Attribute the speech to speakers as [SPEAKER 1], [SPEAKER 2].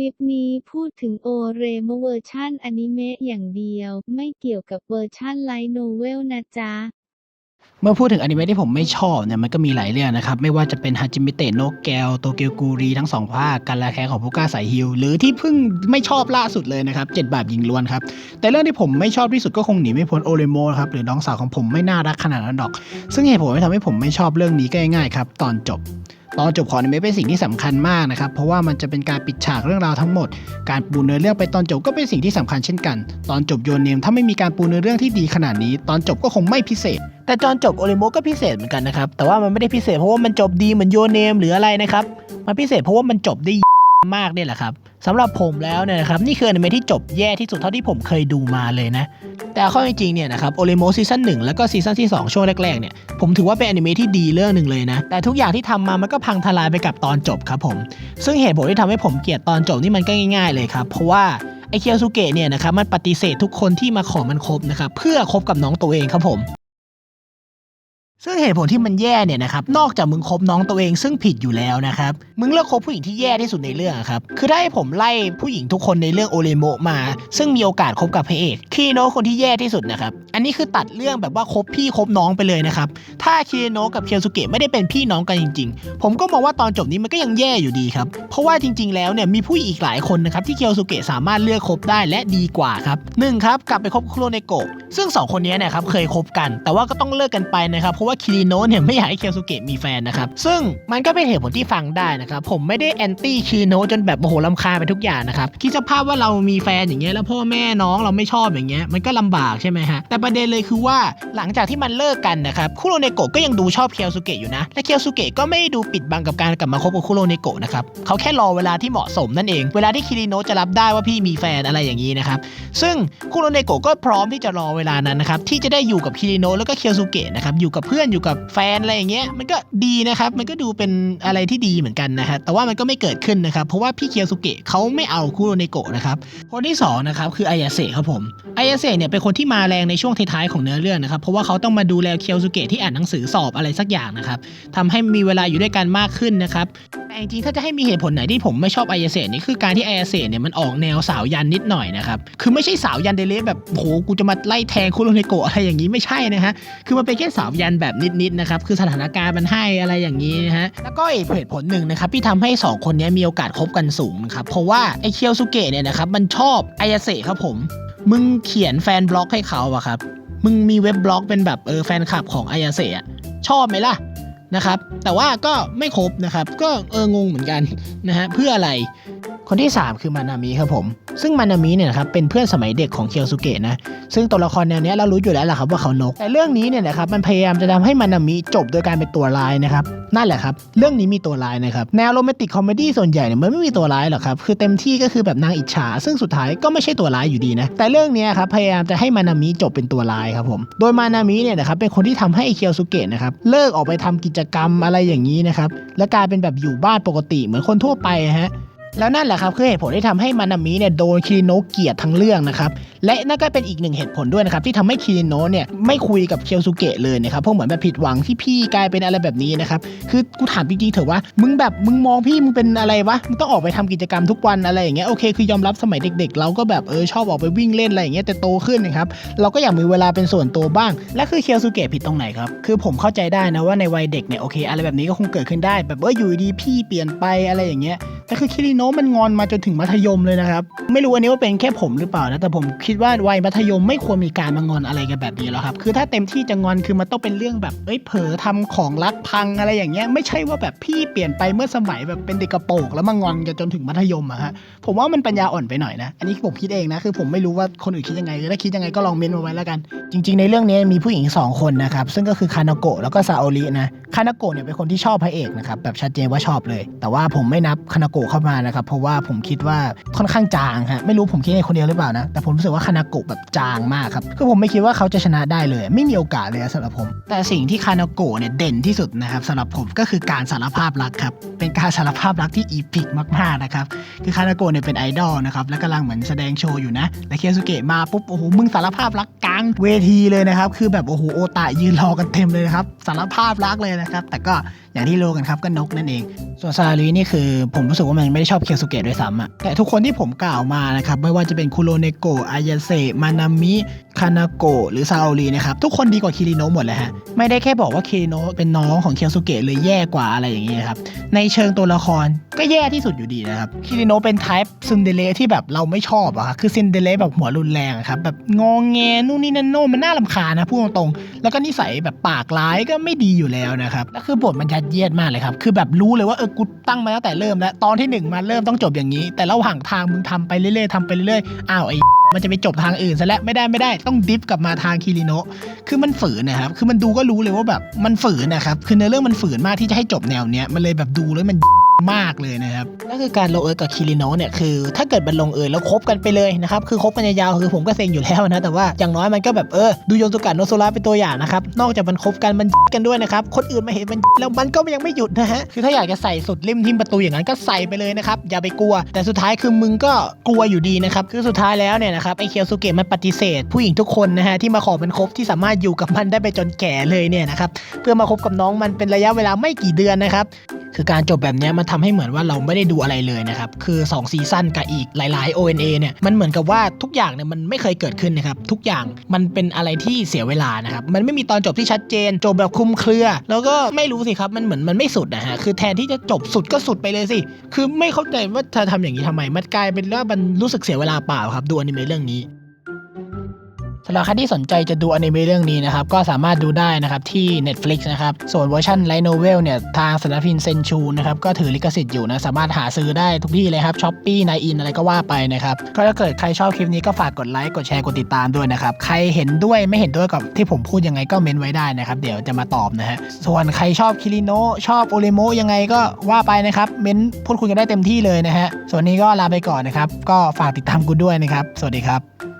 [SPEAKER 1] ลิปนี้พูดถึงโอเรโมเวอร์ชั่นอนิเมะอย่างเดียว ไม่เกี่ยวกับเวอร์ชั่นไลท์โนเวลนะจ๊ะ
[SPEAKER 2] เมื่อพูดถึงอนิเมะที่ผมไม่ชอบเนี่ยมันก็มีหลายเรื่องนะครับ ไม่ว่าจะเป็นฮาจิมิเตะโนแกวโตเกียวกูรีทั้งสองภาคการละแคของผู้กล้าสายฮิวหรือที่เพิ่งไม่ชอบล่าสุดเลยนะครับเจ็ดบาปยิงล้วนครับ แต่เรื่องที่ผมไม่ชอบที่สุดก็คงหนีไม่พ้นโอเรโมครับหรือน้องสาวของผมไม่น่ารักขนาดนั้นหรอก ซึ่งเหตุผลที่ทำให้ผมไม่ชอบเรื่องนี้ก็ง่ายๆครับตอนจบ ตอนจบของอนิเมะเป็นสิ่งที่สำคัญมากนะครับ เพราะว่ามันจะเป็นการปิดฉากเรื่องราวทั้งหมด การปูเนื้อเรื่องไปตอนจบก็เป็นสิ่งที่สำคัญเช่นกัน ตอนจบโยนเนมถ้าไม่มีการปูเนื้อเรื่องที่ดีขนาดนี้ ตอนจบก็คงไม่พิเศษ แต่ตอนจบโอริโมก็พิเศษเหมือนกันนะครับ แต่ว่ามันไม่ได้พิเศษเพราะว่ามันจบดีเหมือนโยนเนมหรืออะไรนะครับ มันพิเศษเพราะว่ามันจบได้ มากเนี่ยแหละครับสำหรับผมแล้วเนี่ยนะครับนี่คืออนิเมะที่จบแย่ที่สุดเท่าที่ผมเคยดูมาเลยนะ แต่ข้าจริงเนี่ยนะครับโอริโมซีซั่นหนึ่งแล้วก็ซีซั่นที่ 2 ช่วงแรกๆเนี่ยผมถือว่าเป็นอนิเมะที่ดีเรื่องหนึ่งเลยนะ แต่ทุกอย่างที่ทำมามันก็พังทลายไปกับตอนจบครับผม ซึ่งเหตุผลที่ทำให้ผมเกลียดตอนจบนี่มันก็ง่าย ๆ เลยครับเพราะว่าไอเคียวซูเกะเนี่ยนะครับมันปฏิเสธทุกคนที่มาขอมันคบนะครับเพื่อคบกับน้องตัวเองครับผม ซึ่งเหตุผลที่มันแย่เนี่ยนะครับ นอกจากมึงคบน้องตัวเองซึ่งผิดอยู่แล้วนะครับ มึงเลือกคบผู้หญิงที่แย่ที่สุดในเรื่องครับ คือถ้าให้ผมไล่ผู้หญิงทุกคนในเรื่องโอเรโมมา ซึ่งมีโอกาสคบกับพระเอกคีโนะคนที่แย่ที่สุดนะครับ อันนี้คือตัดเรื่องแบบว่าคบพี่คบน้องไปเลยนะครับ ถ้าคีโนะกับเคียวสุเกะไม่ได้เป็นพี่น้องกันจริง ๆ ผมก็มองว่าตอนจบนี้มันก็ยังแย่อยู่ดีครับ เพราะว่าจริง ๆ แล้วเนี่ยมีผู้หญิงอีกหลายคนนะครับที่เคียวสุเกะสามารถเลือกคบได้และดีกว่าครับหนึ่งครับกลับไปคบคุโรเนโกะซึ่งสองคนนี้เนี่ยครับเคยคบกัน แต่ว่าก็ต้องเลิกกันไปนะครับเพราะว่าคิริโนะเนี่ยไม่อยากให้เคียวสุเกะมีแฟนนะครับ ซึ่งมันก็เป็นเหตุผลที่ฟังได้นะครับ ผมไม่ได้แอนตี้คิริโนะจนแบบโอ้โหลำคาไปทุกอย่างนะครับ คิดสภาพว่าเรามีแฟนอย่างเงี้ยแล้วพ่อแม่น้องเราไม่ชอบอย่างเงี้ยมันก็ลำบากใช่ไหมฮะ แต่ประเด็นเลยคือว่าหลังจากที่มันเลิกกันนะครับคุโรเนโกะก็ยังดูชอบเคียวสุเกะอยู่นะ และเคียวสุเกะก็ไม่ด้ดูปิดบังกับการกลับมาคบกับคุโรเนโกะนะครับเขาแค่รอเวลาที่เหมาะสมนั่นเอง เวลาที่คิริโนะจะรับได้ว่าพี่มีแฟนอะไรอย่างนี้นะครับ ซึ่งคุโรเนโกะก็พร้อมที่จะรอเวลานั้นนะครับที่จะได้อยู่กับคิริโนะแล้วก็เคียวสุเกะนะครับอยู่กับเพื่อนื่อนอยู่กับแฟนอะไรอย่างเงี้ยมันก็ดีนะครับ มันก็ดูเป็นอะไรที่ดีเหมือนกันนะครับแต่ว่ามันก็ไม่เกิดขึ้นนะครับเพราะว่าพี่เคียวสุเกะเขาไม่เอาคุโรเนโกะนะครับคนที่สองนะครับคืออายาเซะครับผมอายาเซะเนี่ยเป็นคนที่มาแรงในช่วงท้ายๆของเนื้อเรื่องนะครับเพราะว่าเขาต้องมาดูแลเคียวสุเกะที่อ่านหนังสือสอบอะไรสักอย่างนะครับทำให้มีเวลาอยู่ด้วยกันมากขึ้นนะครับแต่จริงๆถ้าจะให้มีเหตุผลไหนที่ผมไม่ชอบอายาเซะนี่คือการที่อายาเซะเนี่ยมันออกแนวสาวยันนิดหน่อยนะครับคือไม่ใช่สาวยันเดเลแบบโหกูจะมาไล่แทงคุโรเนโกะอะไรอย่างนี้ไม่ใช่นะฮะคือมันเป็นแค่สาวยันแบบแบบนิดๆนะครับคือสถานการณ์มันให้อะไรอย่างนี้นะฮะแล้วก็อีกเหตุผลหนึ่งนะครับที่ทำให้สองคนนี้มีโอกาสคบกันสูงนะครับเพราะว่าไอเคียวสุเกะเนี่ยนะครับมันชอบอายาเซะครับผม มึงเขียนแฟนบล็อกให้เขาอะครับมึงมีเว็บบล็อกเป็นแบบเออแฟนคลับของอายาเซะอะชอบไหมล่ะนะครับ แต่ว่าก็ไม่ครบนะครับ ก็เอองงเหมือนกันนะฮะเพื่ออะไร คนที่ 3 คือมานามิครับผม ซึ่งมานามิเนี่ยนะครับเป็นเพื่อนสมัยเด็กของเคียวสุเกะนะ ซึ่งตัวละครแนวนี้เรารู้อยู่แล้วแหละครับว่าเขานก แต่เรื่องนี้เนี่ยนะครับมันพยายามจะทำให้มานามิจบโดยการเป็นตัวร้ายนะครับ นั่นแหละครับ เรื่องนี้มีตัวร้ายนะครับ แนวโรแมนติกคอมเมดี้ส่วนใหญ่เนี่ยมันไม่มีตัวร้ายหรอกครับ คือเต็มที่ก็คือแบบนางอิจฉา ซึ่งสุดท้ายก็ไม่ใช่ตัวร้ายอยู่ดีนะ แต่เรื่องนี้ครับพยายามจะให้มานามิจบเป็นตัวร้ายครับผม โดยมานามิเนี่ยนะครับเป็นคนที่ทำให้เคียวสุเกะนะครับเลิกออกไปทำกิจกรรมอะไรอย่างนี้นะครับ และกลายเป็นแบบอยู่บ้านปกติเหมือนคนทั่วไปฮะ แล้วนั่นแหละครับคือเหตุผลที่ทำให้มานามิเนี่ยโดนคิริโนะเกลียดทั้งเรื่องนะครับ และนั่นก็เป็นอีกหนึ่งเหตุผลด้วยนะครับที่ทำให้คิริโนะเนี่ยไม่คุยกับเคียวสุเกะเลยนะครับเพราะเหมือนแบบผิดหวังที่พี่กลายเป็นอะไรแบบนี้นะครับคือกูถามจริงๆเถอะว่า มึงแบบมึงมองพี่มึงเป็นอะไรวะมึงต้องออกไปทำกิจกรรมทุกวันอะไรอย่างเงี้ยโอเคคือยอมรับสมัยเด็ก ๆ เราก็แบบเออชอบออกไปวิ่งเล่นอะไรอย่างเงี้ยแต่โตขึ้นนะครับเราก็อยากมีเวลาเป็นส่วนตัวบ้าง และคือเคียวสุเกะผิดตรงไหนครับคือผมเข้าใจได้นะว่าในวัยเด็กเนี่ยโอเค อะไรแบบนี้ก็คงเกิดขึ้นได้ แบบว่าอยู่ดีพี่เปลี่ยนไปอะไรอย่างเงี้ยแต่คือคิริโนะมันงอนมาจนถึงมัธยมเลยนะครับไม่รู้อันนี้ว่าเป็นแค่ผมหรือเปล่านะแต่ผมคิดว่าวัยมัธยมไม่ควรมีการมางอนอะไรกันแบบนี้แล้วครับ คือถ้าเต็มที่จะงอนคือมันต้องเป็นเรื่องแบบเอ้ยเผลอทำของรักพังอะไรอย่างเงี้ยไม่ใช่ว่าแบบพี่เปลี่ยนไปเมื่อสมัยแบบเป็นเด็กกระโปรงแล้วมางอนกันจนถึงมัธยมอะฮะผมว่ามันปัญญาอ่อนไปหน่อยนะ อันนี้ผมคิดเองนะคือผมไม่รู้ว่าคนอื่นคิดยังไงถ้าคิดยังไงก็ลองเมนต์มาไว้แล้วกัน จริง ๆ ในเรื่องนี้มีผู้หญิงสองคนนะครับซึ่งก็คือคานาโกะแล้วก็ซาโอรินะ คานาโกะเนี่ยเป็นคนที่ชอบพระเอกนะครับแบบชัดเจนว่าชอบเลย แต่ว่าผมไม่นับคานาโกะเข้ามานะครับเพราะว่าผมคิดว่าค่อนข้างจางฮะไม่รู้ผมคิดเองคนเดียวหรือเปล่านะแต่ผมรู้สึกว่าคานาโกะแบบจางมากครับคือผมไม่คิดว่าเขาจะชนะได้เลย ไม่มีโอกาสเลยสำหรับผม แต่สิ่งที่คานาโกะเนี่ยเด่นที่สุดนะครับสำหรับผมก็คือการสารภาพรักครับเป็นการสารภาพรักที่อีพิกมากๆนะครับคือคานาโกะเนี่ยเป็นไอดอลนะครับแล้วกำลังเหมือนแสดงโชว์อยู่นะแล้วเคียสุเกะมาปุ๊บโอ้โหมึงสารภาพรักกลางเวทีเลยนะครับคือแบบโอ้โหโอตะยืนรอกันเต็มเลยนะครับสารภาพรักเลยนะครับ แต่ก็อย่างที่รู้กันครับก็นกนั่นเอง ส่วนซาลีนี่คือผมรู้สึกว่ามันไม่ได้ชอบเคียวสุเกะด้วยซ้ำอะแต่ทุกคนที่ผมกล่าวมานะครับไม่ว่าจะเป็นคุโรเนโกะอายาเซะมานามิ คานาโกะหรือซาโอรีนะครับ ทุกคนดีกว่าคิริโนะหมดเลยฮะ ไม่ได้แค่บอกว่าคิริโนะเป็นน้องของเคียวสุเกะเลยแย่กว่าอะไรอย่างเงี้ยครับ ในเชิงตัวละครก็แย่ที่สุดอยู่ดีนะครับ คิริโนะเป็นไทป์ซินเดเลที่แบบเราไม่ชอบอะครับคือซินเดเลแบบหัวรุนแรงอะครับ แบบงองแงนู่นนี่นั่นโน่มันน่ารำคาญนะพูดตรงๆ แล้วก็นิสัยแบบปากร้ายก็ไม่ดีอยู่แล้วนะครับแล้วคือบทมันยัดเยียดมากเลยครับ คือแบบรู้เลยว่าเออกูตั้งมาตั้งแต่เริ่มแล้วตอนที่หนึ่งมาเริ่มต้องจบอย่างนี้ แต่ระหว่างทางมึงทำไปเรื่อยๆทำไปเรื่อยๆอ้าวไอ้ มันจะไปจบทางอื่นซะแล้วไม่ได้ไม่ได้ต้องดิฟกลับมาทางคิริโนะคือมันฝืนนะครับ คือมันดูก็รู้เลยว่าแบบมันฝืนนะครับ คือในเรื่องมันฝืนมากที่จะให้จบแนวเนี้ยมันเลยแบบดูแล้วมัน มากเลยนะครับนั่นคือการลงเอยกับคิริโนะเนี่ยคือ ถ้าเกิดมันลงเอยแล้วคบกันไปเลยนะครับคือคบกันยาวๆคือผมก็เซ็งอยู่แล้วนะแต่ว่าอย่างน้อยมันก็แบบเออดูโยนสุกะโนโซระเป็นตัวอย่างนะครับนอกจากมันคบกันมันกันด้วยนะครับคนอื่นมาเห็นมันแล้วมันก็ยังไม่หยุดนะฮะคือถ้าอยากจะใส่สุดริมทิมประตูอย่างนั้นก็ใส่ไปเลยนะครับอย่าไปกลัว แต่สุดท้ายคือมึงก็กลัวอยู่ดีนะครับคือสุดท้ายแล้วเนี่ยนะครับไอเคียวสุเกะมันปฏิเสธ ผู้หญิงทุกคนนะฮะที่มาขอเป็นคบที่สามารถอยู่กับมันได้ไปจนแก่เลยเนี่ยนะครับเพื่อมาคบกับน้องมันเป็นระยะเวลาไม่กี่เดือนนะครับ คือการจบแบบนี้มันทำให้เหมือนว่าเราไม่ได้ดูอะไรเลยนะครับ คือ2ซีซั่นกับอีกหลาย ๆ ONA เนี่ยมันเหมือนกับว่าทุกอย่างเนี่ยมันไม่เคยเกิดขึ้นนะครับทุกอย่างมันเป็นอะไรที่เสียเวลานะครับมันไม่มีตอนจบที่ชัดเจน จบแบบคุมเครือ แล้วก็ไม่รู้สิครับมันเหมือนมันไม่สุดนะฮะคือแทนที่จะจบสุดก็สุดไปเลยสิ คือไม่เข้าใจว่าเธอทำอย่างนี้ทำไมมันกลายเป็นว่ามันรู้สึกเสียเวลาเปล่าครับดูอนิเมะเรื่องนี้ สำหรับใครที่สนใจจะดูอนิเมะเรื่องนี้นะครับ ก็สามารถดูได้นะครับที่ Netflix นะครับ ส่วนเวอร์ชันไลท์โนเวลเนี่ย ทางสำนักพิมพ์เซนชูนะครับ ก็ถือลิขสิทธิ์อยู่นะ สามารถหาซื้อได้ทุกที่เลยครับช้อปปี้ไนอินอะไรก็ว่าไปนะครับ ก็ถ้าเกิดใครชอบคลิปนี้ก็ฝากกดไลค์ กดแชร์ กดติดตามด้วยนะครับ ใครเห็นด้วยไม่เห็นด้วยกับที่ผมพูดยังไงก็เมนไว้ได้นะครับ เดี๋ยวจะมาตอบนะฮะ ส่วนใครชอบคิริโนชอบโอเรโมยังไงก็ว่าไปนะครับ เมนพูดคุยกันได้เต็มที่เลยนะฮะ ส่วนนี้ก็ลาไปก่อนนะครับ ก็ฝากติดตามกูด้วยนะครับ สวัสดีครับ